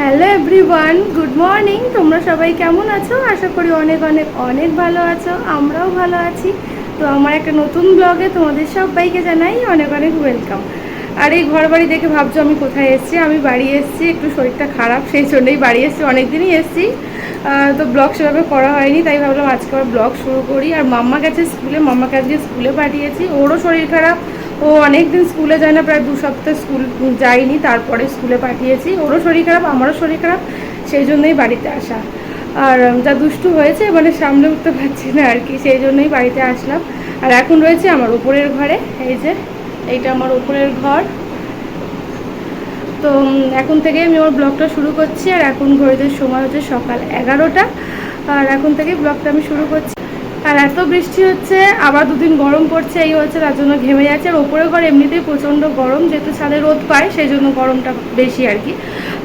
Hello everyone good morning তোমরা সবাই কেমন আছো? আশা করি অনেক অনেক অনেক ভালো আছো, আমরাও ভালো আছি। তো আমার একটা নতুন ব্লগে তোমাদের সবাইকে জানাই অনেক অনেক ওয়েলকাম আর এই ঘর বাড়ি দেখে ভাবছ আমি কোথায় এসেছি? আমি বাড়ি এসেছি, একটু শরীরটা খারাপ, সেই জন্যই বাড়ি এসেছি অনেক দিনই এসেছি তো ব্লগ সেভাবে করা হয়নি, তাই ভাবলাম আজকে আবার ব্লগ শুরু করি। আর মাম্মা গেছে স্কুলে, মাম্মাকে আজকে স্কুলে পাঠিয়েছি। ওরও শরীর খারাপ ও অনেক দিন স্কুলে যায় না, প্রায় দু সপ্তাহ স্কুল যায়নি তারপরে স্কুলে পাঠিয়েছি। ওরও শরীর খারাপ, আমারও শরীর খারাপ, সেই জন্যই বাড়িতে আসা। আর যা দুষ্টু হয়েছে মানে সামনে উঠতে পারছি না আর কি, সেই জন্যই বাড়িতে আসলাম। আর এখন রয়েছে আমার উপরের ঘরে, এই যে, এইটা আমার উপরের ঘর। তো এখন থেকে আমি ওর ব্লগটা শুরু করছি, আর এখন ঘড়িতে সময় হচ্ছে সকাল এগারোটা। আর এখন থেকে ব্লগটা আমি শুরু করছি। আর এত বৃষ্টি হচ্ছে, আবার দুদিন গরম পড়ছে, এই হচ্ছে তার জন্য ঘেমে যাচ্ছে। আর ওপরে ঘর এমনিতেই প্রচণ্ড গরম, যেহেতু ছাদে রোদ পায় সেই জন্য গরমটা বেশি আর কি।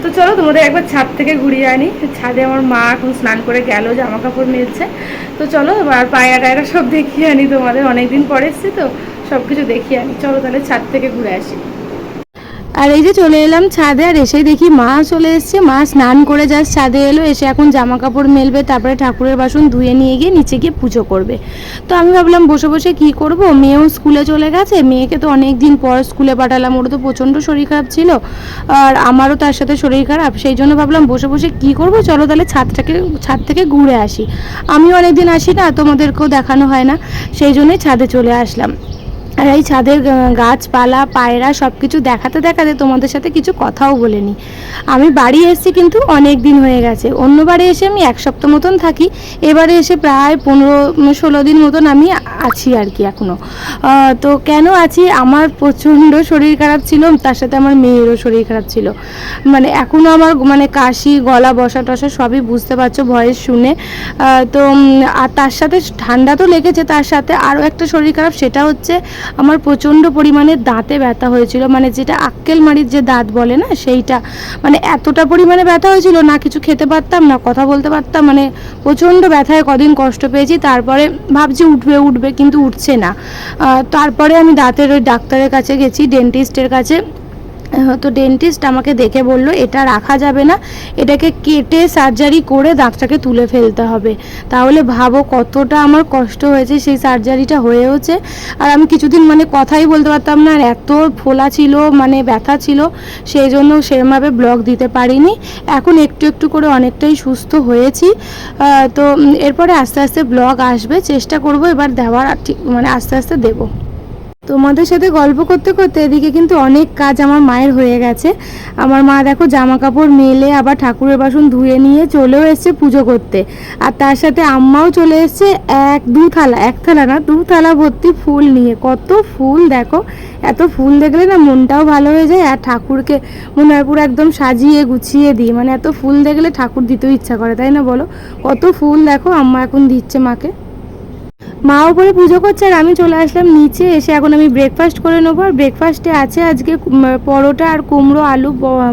তো চলো তোমাদের একবার ছাদ থেকে ঘুরিয়ে আনি। ছাদে আমার মা এখন স্নান করে গেল জামা কাপড় মেলছে। তো চলো আর পায়রা টায়রা সব দেখিয়ে আনি তোমাদের। অনেকদিন পরে এসছি তো সব কিছু দেখিয়ে আনি। চলো তাহলে ছাদ থেকে ঘুরে আসি। আর এই যে চলে এলাম ছাদে, আর এসে দেখি মা চলে এসছে। মা স্নান করে যাস ছাদে এলো, এসে এখন জামা কাপড় মেলবে, তারপরে ঠাকুরের বাসন ধুয়ে নিয়ে গিয়ে নিচে গিয়ে পুজো করবে। তো আমি ভাবলাম বসে বসে কি করব? মেয়েও স্কুলে চলে গেছে, মেয়েকে তো অনেক দিন পর স্কুলে পাঠালাম, ওর তো প্রচণ্ড শরীর খারাপ ছিল। আর আমারও তার সাথে শরীর খারাপ, সেই জন্য ভাবলাম বসে বসে কি করব? চলো তাহলে ছাদটাকে, ছাদ থেকে ঘুরে আসি। আমিও অনেকদিন আসি না, তোমাদেরকেও দেখানো হয় না, সেই জন্যই ছাদে চলে আসলাম। আর এই ছাদের গাছপালা, পায়রা সব কিছু দেখাতে দেখাতে তোমাদের সাথে কিছু কথাও বলে নিই আমি বাড়ি এসেছি কিন্তু অনেক দিন হয়ে গেছে। অন্যবারে এসে আমি এক সপ্তাহ মতন থাকি। এবারে এসে প্রায় পনেরো, ষোলো দিন মতন আমি আছি আর কি এখনও তো কেন আছি? আমার প্রচণ্ড শরীর খারাপ ছিল, তার সাথে আমার মেয়েরও শরীর খারাপ ছিল। মানে এখনও আমার মানে কাশি, গলা বসা টসা সবই বুঝতে পারছ, ভয়েস শুনে। তো আর তার সাথে ঠান্ডা তো লেগেছে, তার সাথে আরও একটা শরীর খারাপ, সেটা হচ্ছে আমার প্রচণ্ড পরিমাণে দাঁতে ব্যথা হয়েছিল মানে যেটা আক্কেল মারির যে দাঁত বলে না, সেইটা। মানে এতটা পরিমাণে ব্যথা হয়েছিল, না কিছু খেতে পারতাম, না কথা বলতে পারতাম মানে প্রচণ্ড ব্যথায় কদিন কষ্ট পেয়েছি, তারপরে ভাবছি উঠবে উঠবে, কিন্তু উঠছে না। তারপরে আমি দাঁতের ওই ডাক্তারের কাছে গেছি ডেন্টিস্টের কাছে। তো ডেন্টিস্ট আমাকে দেখে বলল, এটা রাখা যাবে না, এটাকে কেটে সার্জারি করে দাঁতটাকে তুলে ফেলতে হবে। তাহলে ভাবো কতটা আমার কষ্ট হয়েছে সেই সার্জারিটা হয়েওছে। আর আমি কিছুদিন মানে কথাই বলতে পারতাম না, আর এত ফোলা ছিল মানে ব্যথা ছিল, সেই জন্য সেরমভাবে ব্লগ দিতে পারিনি। এখন একটু একটু করে অনেকটাই সুস্থ হয়েছি। তো এরপরে আস্তে আস্তে ব্লগ আসবে, চেষ্টা করব এবার দেওয়ার মানে আস্তে আস্তে দেবো। তোমাদের সাথে গল্প করতে করতে এদিকে কিন্তু অনেক কাজ আমার মায়ের হয়ে গেছে। আমার মা দেখো জামা কাপড় মেলে, আবার ঠাকুরের বাসন ধুয়ে নিয়ে চলেও এসছে পুজো করতে। আর তার সাথে আম্মাও চলে এসছে এক, দু থালা, এক থালা না, দু থালা ভর্তি ফুল নিয়ে। কত ফুল দেখো, এত ফুল দেখলে না মনটাও ভালো হয়ে যায়। আর ঠাকুরকে মনে হয় পুরো একদম সাজিয়ে গুছিয়ে দিই। মানে এত ফুল দেখলে ঠাকুর দিতেও ইচ্ছা করে, তাই না বলো? কত ফুল দেখো আম্মা এখন দিচ্ছে মাকে। মা উপরে পুজো করছে আর আমি চলে আসলাম নিচে, এসে এখন আমি ব্রেকফাস্ট করে নেব। আর ব্রেকফাস্টে আছে আজকে পরোটা আর কুমড়ো, আলু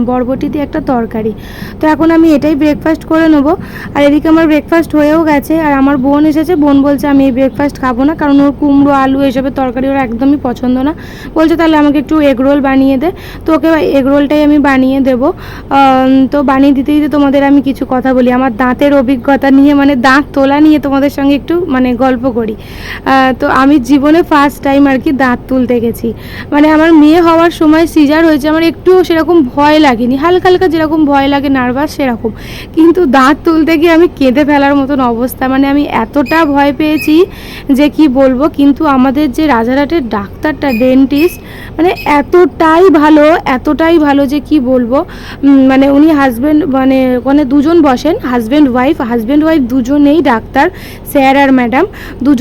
বরবটি দিয়ে একটা তরকারি। তো এখন আমি এটাই ব্রেকফাস্ট করে নেব। আর এদিকে আমার ব্রেকফাস্ট হয়েও গেছে। আর আমার বোন এসেছে, বোন বলছে আমি এই ব্রেকফাস্ট খাব না, কারণ ওর কুমড়ো, আলু এসবের তরকারি ওর একদমই পছন্দ না। বলছে তাহলে আমাকে একটু এগ রোল বানিয়ে দে। তো ওকে এগ রোলটাই আমি বানিয়ে দেবো। তো বানিয়ে দিতে দিতে তোমাদের আমি কিছু কথা বলি। আমার দাঁতের অভিজ্ঞতা নিয়ে মানে দাঁত তোলা নিয়ে তোমাদের সঙ্গে একটু মানে গল্প করি। তো আমি জীবনে ফার্স্ট টাইম আর কি দাঁত তুলতে গেছি। মানে আমার মেয়ে হওয়ার সময় সিজার হয়েছে, আমার একটু সেরকম ভয় লাগেনি। হালকা হালকা যেরকম ভয় লাগে নার্ভাস সেরকম। কিন্তু দাঁত তুলতে গিয়ে আমি কেঁদে ফেলার মতন অবস্থা। মানে আমি এতটা ভয় পেয়েছি যে কি বলব, কিন্তু আমাদের যে রাজারহাটের ডাক্তারটা ডেন্টিস্ট মানে এতটাই ভালো এতটাই ভালো যে কি বলব মানে উনি হাজব্যান্ড মানে ওখানে দুজন বসেন হাজব্যান্ড ওয়াইফ হাজব্যান্ড ওয়াইফ দুজনেই ডাক্তার স্যার আর ম্যাডাম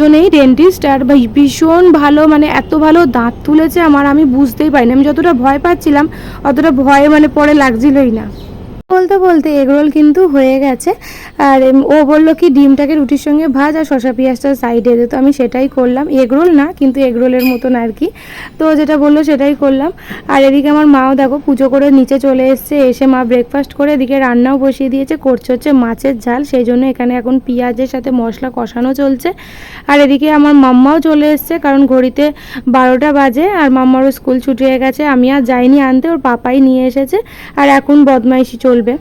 দুজনেই ডেন্টিস্ট আর ভীষণ ভালো মানে এত ভালো দাঁত তুলেছে আমার, আমি বুঝতেই পারিনি। আমি যতটা ভয় পাচ্ছিলাম, অতটা ভয়ে মানে পরে লাগছিলই না। বলতে বলতে এগরোল কিন্তু হয়ে গেছে। আর ও বলল কি ডিমটাকে রুটির সঙ্গে ভাজ আর শশা পেঁয়াজটা সাইডে দে। তো আমি সেটাই করলাম। এগরোল না, কিন্তু এগরোলের মতন আর কি। তো যেটা বলল সেটাই করলাম। আর এদিকে আমার মাও দেখো পুজো করে নিচে চলে এসছে। এসে মা ব্রেকফাস্ট করে এদিকে রান্নাও বসিয়ে দিয়েছে। করছে হচ্ছে মাছের ঝাল। সেই জন্য এখানে এখন পেঁয়াজের সাথে মশলা কষানো চলছে। আর এদিকে আমার মাম্মাও চলে এসছে, কারণ ঘড়িতে বারোটা বাজে আর মাম্মারও স্কুল ছুটি হয়ে গেছে। আমি আর যাইনি আনতে, ওর পাপাই নিয়ে এসেছে। আর এখন বদমাইশি চলবে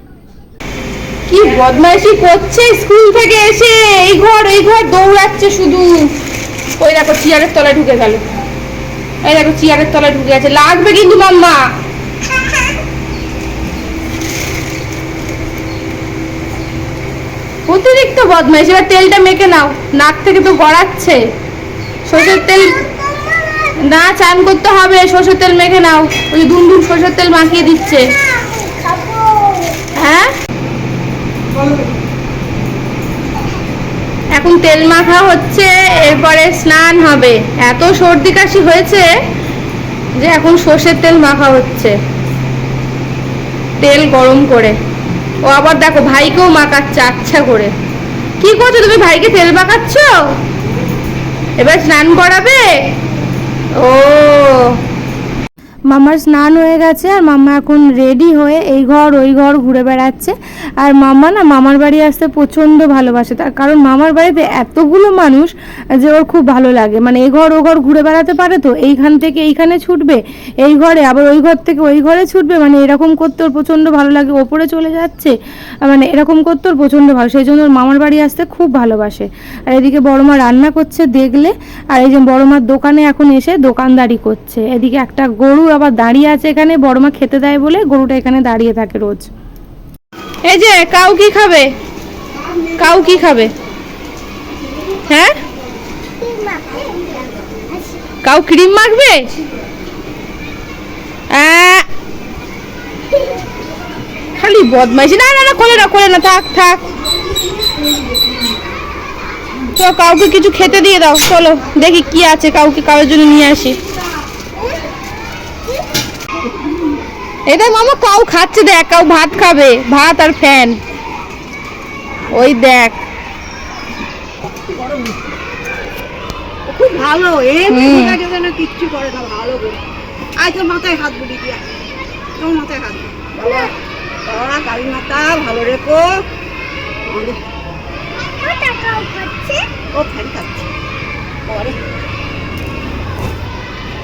কি বদমাইশি করছে স্কুল থেকে এসে? এই ঘর এই ঘর দৌড়াচ্ছে শুধু। ওই দেখো, চেয়ারের তলায় ঢুকে গেল। এই দেখো, চেয়ারের তলায় ঢুকে গেছে। লাগবে কিন্তু মাম্মা। অতিরিক্ত বদমাইশ। এবার তেলটা মেখে নাও। নাক থেকে তো গড়াচ্ছে। সর্ষের তেল না, চান করতে হবে। সর্ষের তেল মেখে নাও। ওই দুম দুম সর্ষের তেল মাখিয়ে দিচ্ছে। হ্যাঁ? এখন তেল মাখা হচ্ছে, এরপরে স্নান হবে। এত সর্দি কাশি হয়েছে যে এখন সর্ষের তেল মাখা হচ্ছে। তেল গরম করে। ও আবার দেখো, ভাইকেও মাখাচ্ছে আচ্ছা করে। কি করছ তুমি, ভাইকে তেল মাখাচ্ছ? এবার স্নান করাবে? ও মামার স্নান হয়ে গেছে আর মামা এখন রেডি হয়ে এই ঘর, ওই ঘর ঘুরে বেড়াচ্ছে। আর মামা না মামার বাড়ি আসতে প্রচণ্ড ভালোবাসে। তার কারণ মামার বাড়িতে এতগুলো মানুষ যে ওর খুব ভালো লাগে। মানে এই ঘর, ও ঘর ঘুরে বেড়াতে পারে তো? এইখান থেকে এইখানে ছুটবে, এই ঘরে, আবার ওই ঘর থেকে ওই ঘরে ছুটবে? মানে এরকম করতে ওর প্রচণ্ড ভালো লাগে। ওপরে চলে যাচ্ছে মানে এরকম করতে ওর প্রচণ্ড ভালো। সেই জন্য ওর মামার বাড়ি আসতে খুব ভালোবাসে। আর এদিকে বড় মা রান্না করছে দেখলে, আর এই যে বড় মার দোকানে এখন এসে দোকানদারি করছে। এদিকে একটা গরু আবার দাঁড়িয়ে আছে এখানে বড়মা খেতে দেয় বলে গরুটা এখানে দাঁড়িয়ে থাকে রোজ। এই যে, কাউ কি খাবে? কাউ কি খাবে? হ্যাঁ? কাউ ক্রিম মাখবে? খালি বদমাইশি। না না না করে না করে না, থাক থাক। তো কাউকে কিছু খেতে দিয়ে দাও, চলো, দেখি কি আছে, কাউকে, কারোর জন্য নিয়ে আসি। এটা মামা কাউ খাচ্ছে দেখ কাউ ভাত খাবে। ভাত আর ফ্যান। ওই দেখ। খুব ভালো এ যেন কিচ্ছু করে না ভালো গো আয় তোর মাথায় হাত বুড়ি দিয়া। তোর মাথায় হাত বাবা বাবা কালী মাতা ভালো রেখো। ও ফ্যান খাচ্ছে।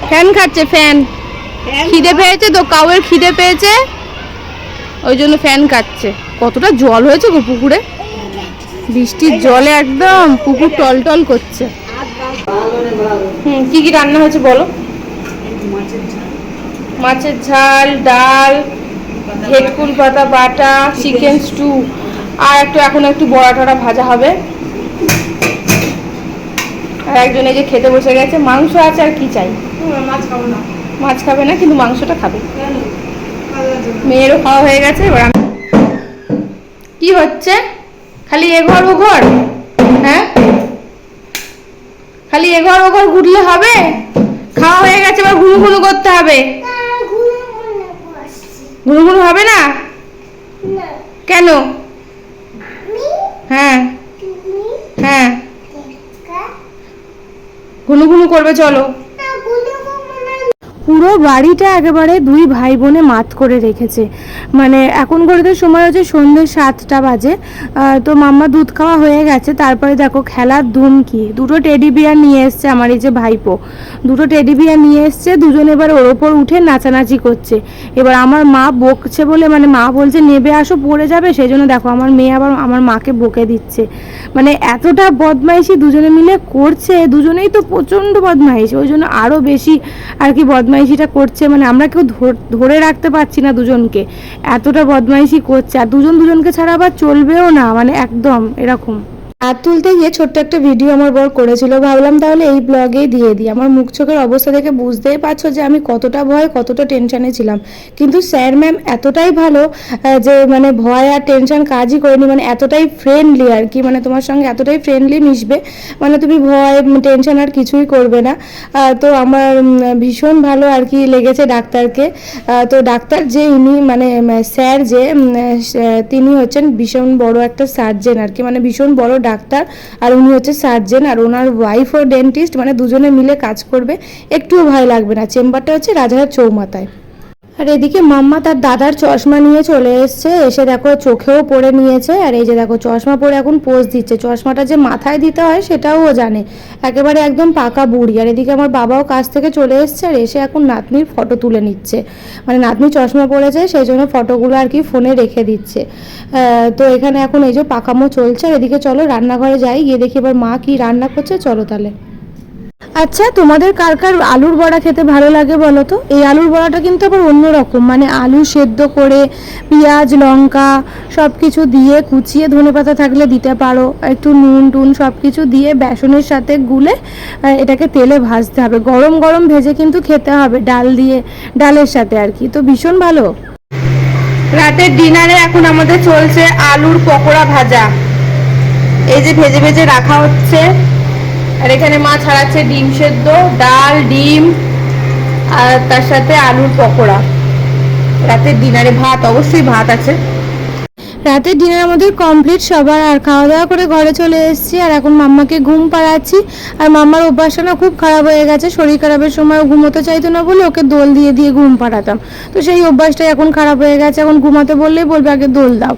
ফ্যান খাচ্ছে ফ্যান ফ্যান। খিদে পেয়েছে তো কাউয়ের খিদে পেয়েছে? ওই জন্য ফ্যান কাটছে। কতটা জল হয়েছে গো পুকুরে? বৃষ্টির জলে একদম পুকুর টলটল করছে। হুম কি কি রান্না হয়েছে বলো? মাছের ঝাল ডাল হেডকুল পাতা বাটা চিকেন স্টু আর একটু এখন একটু বড়া টড়া ভাজা হবে। আর একজন এই যে খেতে বসে গেছে মাংস আছে আর কি চাই? মাছ খাব না। মাছ খাবে না, কিন্তু মাংসটা খাবে। মেয়েরও খাওয়া হয়ে গেছে, এবার আমি কি হচ্ছে? খালি এ ঘর ও ঘর? হ্যাঁ? খালি এ ঘর ও ঘর ঘুরলে হবে? খাওয়া হয়ে গেছে, এবার ঘুরু ঘুরু করতে হবে। ঘুরু ঘুরু হবে না? কেন? হ্যাঁ। হ্যাঁ। ঘুনু ঘুনু করবে, চলো। পুরো বাড়িটা একেবারে দুই ভাই বোনে মাত করে রেখেছে। মানে এখন ঘড়িতে সময় হচ্ছে সন্ধ্যে সাতটা বাজে। তো মাম্মা দুধ খাওয়া হয়ে গেছে, তারপরে দেখো খেলার ধুম কি। দুটো টেডি বিয়ার নিয়ে এসছে আমার এই যে ভাইপো। দুটো টেডি বিয়ার নিয়ে এসছে, দুজন এবার ওর ওপর উঠে নাচানাচি করছে। এবার আমার মা বকছে বলে মানে মা বলছে, নেবে আসো, পড়ে যাবে? সেই জন্য দেখো আমার মেয়ে আবার আমার মাকে বকে দিচ্ছে। মানে এতটা বদমাইশি দুজনে মিলে করছে, দুজনেই তো প্রচণ্ড বদমাইশ। ওই জন্য আরও বেশি আর কি বদমাইশিটা করছে মানে আমরা কেউ ধর- রাখতে পারছি না দুজনকে। এতটা বদমাইশি করছে, আর দুজন দুজনকে ছাড়া আবার চলবেও না মানে একদম এরকম। হাত তুলতে গিয়ে ছোট্ট একটা ভিডিও আমার বর করেছিল। ভাবলাম তাহলে এই ব্লগেই দিয়ে দিই। আমার মুখ চোখের অবস্থা দেখে বুঝতেই পারছ যে আমি কতটা ভয়, কতটা টেনশনে ছিলাম। কিন্তু স্যার ম্যাম এতটাই ভালো যে মানে ভয় আর টেনশন কাজই করেনি মানে এতটাই ফ্রেন্ডলি আর কি মানে তোমার সঙ্গে এতটাই ফ্রেন্ডলি মিশবে মানে তুমি ভয় টেনশন আর কিছুই করবে না। তো আমার ভীষণ ভালো আর কি লেগেছে ডাক্তারকে। তো ডাক্তার যে ইনি মানে স্যার যে তিনি হচ্ছেন ভীষণ বড় একটা সার্জেন আর কি মানে ভীষণ বড় ডাক্তার, আর উনি হচ্ছে সার্জেন আর ওনার ওয়াইফ ও ডেন্টিস্ট মানে দুজনে মিলে কাজ করবে। একটুও ভয় লাগবে না। চেম্বারটা হচ্ছে রাজারহাট চৌমাথায়। আর এদিকে মাম্মা তার দাদার চশমা নিয়ে চলে এসছে। এসে দেখো চোখেও পরে নিয়েছে। আর এই যে দেখো, চশমা পরে এখন পোজ দিচ্ছে। চশমাটা যে মাথায় দিতে হয় সেটাও ও জানে। একেবারে একদম পাকা বুড়ি। আর এদিকে আমার বাবাও কাছ থেকে চলে এসছে আর এসে এখন নাতনির ফটো তুলে নিচ্ছে। মানে নাতনি চশমা পরেছে, সেই জন্য ফটোগুলো আর কি ফোনে রেখে দিচ্ছে। তো এখানে এখন এই যে পাকামো চলছে। আর এদিকে চলো রান্নাঘরে যাই, গিয়ে দেখি এবার মা কি রান্না করছে। চলো তাহলে। আচ্ছা তোমাদের কার কার আলুর বড়া খেতে ভালো লাগে বলো তো? এই আলুর বড়াটা কিন্তু আবার অন্যরকম মানে আলু সেদ্ধ করে পেঁয়াজ, লঙ্কা সব কিছু দিয়ে কুচিয়ে ধনে পাতা থাকলে দিতে পারো। একটু নুন টুন সব কিছু দিয়ে বেসনের সাথে গুলে এটাকে তেলে ভাজতে হবে। গরম গরম ভেজে কিন্তু খেতে হবে ডাল দিয়ে, ডালের সাথে আর কি। তো ভীষণ ভালো। রাতের ডিনারে এখন আমাদের চলছে আলুর পকোড়া ভাজা। এই যে ভেজে ভেজে রাখা হচ্ছে। আর এখানে মা ছাড়াচ্ছে ডিম সেদ্ধ, ডাল, ডিম, আর তার সাথে আলুর পকোড়া। রাতের ডিনারে ভাত, অবশ্যই ভাত আছে। রাতের ডিনার আমাদের কমপ্লিট সবার। আর খাওয়া দাওয়া করে ঘরে চলে এসেছি। আর এখন মাম্মাকে ঘুম পাড়াচ্ছি। আর মাম্মার অভ্যাসটা খুব খারাপ হয়ে গেছে। শরীর খারাপের সময় ঘুমোতে চাইতো না বলে ওকে দোল দিয়ে দিয়ে ঘুম পাড়াতাম। তো সেই অভ্যাসটাই এখন খারাপ হয়ে গেছে। এখন ঘুমাতে বললেই বলবে, আগে দোল দাও।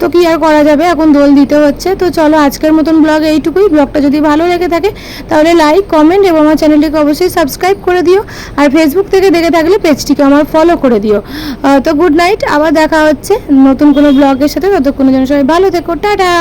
তো কি আর করা যাবে? এখন দোল দিতে হচ্ছে। তো চলো আজকের মতন ব্লগ এইটুকুই। ব্লগটা যদি ভালো লেগে থাকে, তাহলে লাইক কমেন্ট এবং আমার চ্যানেলটিকে অবশ্যই সাবস্ক্রাইব করে দিও। আর ফেসবুক থেকে দেখে থাকলে পেজটিকে আমার ফলো করে দিও। তো গুড নাইট আবার দেখা হচ্ছে নতুন কোনো ব্লগের সাথে ততক্ষণের জন্য সবাই ভালো থেকো টাটা।